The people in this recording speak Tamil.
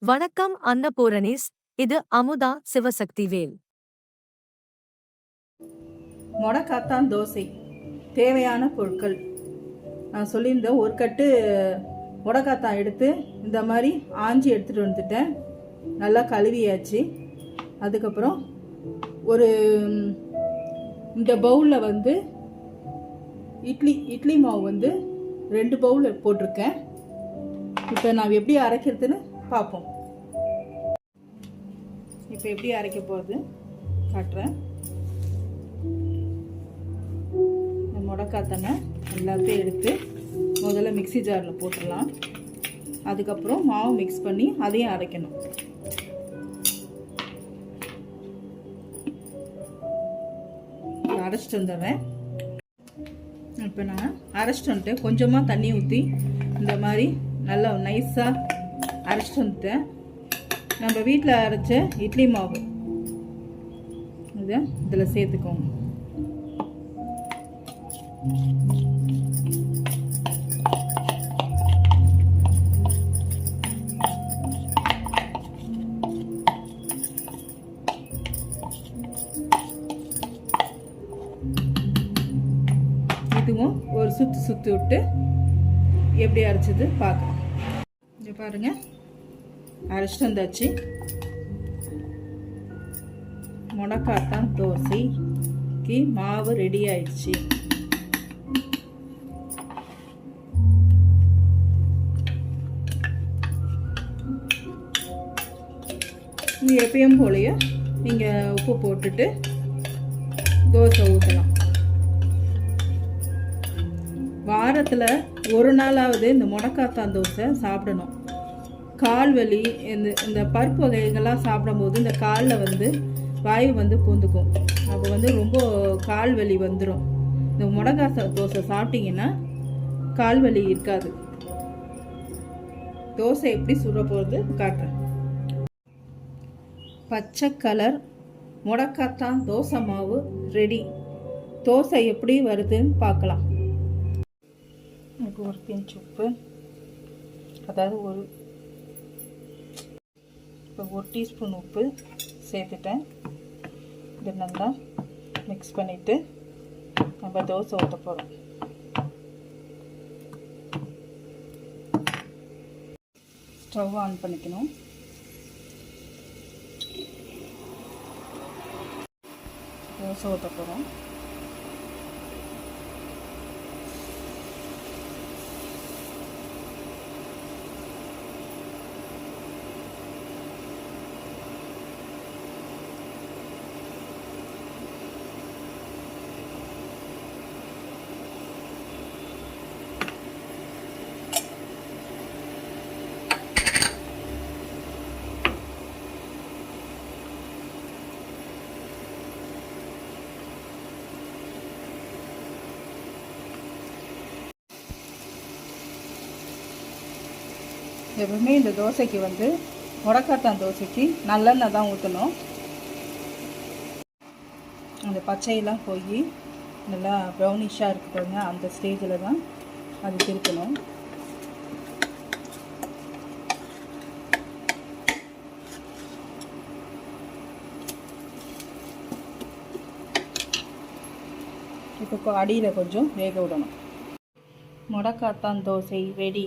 வணக்கம் அன்னபூரணிஸ் இது அமுதா சிவசக்தி வேல். முடக்காத்தான் தோசை. தேவையான பொருட்கள். நான் சொல்லியிருந்தேன் ஒரு கட்டு முடக்காத்தான் எடுத்து இந்த மாதிரி ஆஞ்சி எடுத்துகிட்டு வந்துட்டேன். நல்லா கழுவியாச்சு. அதுக்கப்புறம் ஒரு இந்த பவுலில் வந்து இட்லி இட்லி மாவு வந்து ரெண்டு பவுல் போட்டிருக்கேன். இப்போ நான் எப்படி அரைக்கிறதுன்னு பார்ப்போம். இப்போ எப்படி அரைக்க போகிறது காட்டுறேன். இந்த முடக்காத்தனை எல்லாத்தையும் எடுத்து முதல்ல மிக்ஸி ஜாரில் போட்டுடலாம். அதுக்கப்புறம் மாவு மிக்ஸ் பண்ணி அதையும் அரைக்கணும். அரைச்சிட்டு வந்துடுறேன். இப்போ நான் அரைச்சிட்டு வந்துட்டு கொஞ்சமாக தண்ணி ஊற்றி இந்த மாதிரி நல்லா நைஸாக அரைச்சிட்டு வந்துட்டேன் நம்ம வீட்டில் அரைச்ச இட்லி மாவு. இதை இதில் சேர்த்துக்கோங்க. இதுவும் ஒரு சுற்று சுற்றி விட்டு எப்படி அரைச்சது பார்க்கலாம். இங்கே பாருங்கள் அரைச்சிட்டு வந்தாச்சு. முடக்காத்தான் தோசைக்கு மாவு ரெடி ஆயிடுச்சு. நீங்கள் எப்பயும் போலயே நீங்கள் உப்பு போட்டுட்டு தோசை ஊற்றலாம் வாரத்தில் ஒரு நாளாவது இந்த முடக்காத்தான் தோசை சாப்பிடணும். கால் வலி இந்த இந்த பருப்பு வகைகள்லாம் சாப்பிடும்போது இந்த காலில் வந்து வாயு வந்து பூந்துக்கும். அப்போ வந்து ரொம்ப கால் வலி வந்துடும் இந்த முடக்கா தோசை சாப்பிட்டீங்கன்னா கால் வலி இருக்காது. தோசை எப்படி சுட போகிறது காட்டுறேன். பச்சை கலர் முடக்காத்தான் தோசை மாவு ரெடி. தோசை எப்படி வருதுன்னு பார்க்கலாம். எனக்கு ஒரு பிஞ்ச் உப்பு அதாவது ஒரு இப்போ ஒரு டீஸ்பூன் உப்பு சேர்த்துட்டேன். இது நல்லா மிக்ஸ் பண்ணிவிட்டு நம்ம தோசை ஊற்ற போகிறோம் ஸ்டவ் ஆன் பண்ணிக்கணும். தோசை ஊற்ற போகிறோம் எப்பவுமே இந்த தோசைக்கு வந்து முடக்காத்தான் தோசைக்கு நல்லெண்ணெய் தான் ஊற்றணும் அந்த பச்சையெல்லாம் போய் நல்லா ப்ரௌனிஷாக இருக்கு பாருங்க அந்த ஸ்டேஜில் தான் அது திருப்பணும். இப்போ அடியில் கொஞ்சம் வேக விடணும். முடக்காத்தான் தோசை ரெடி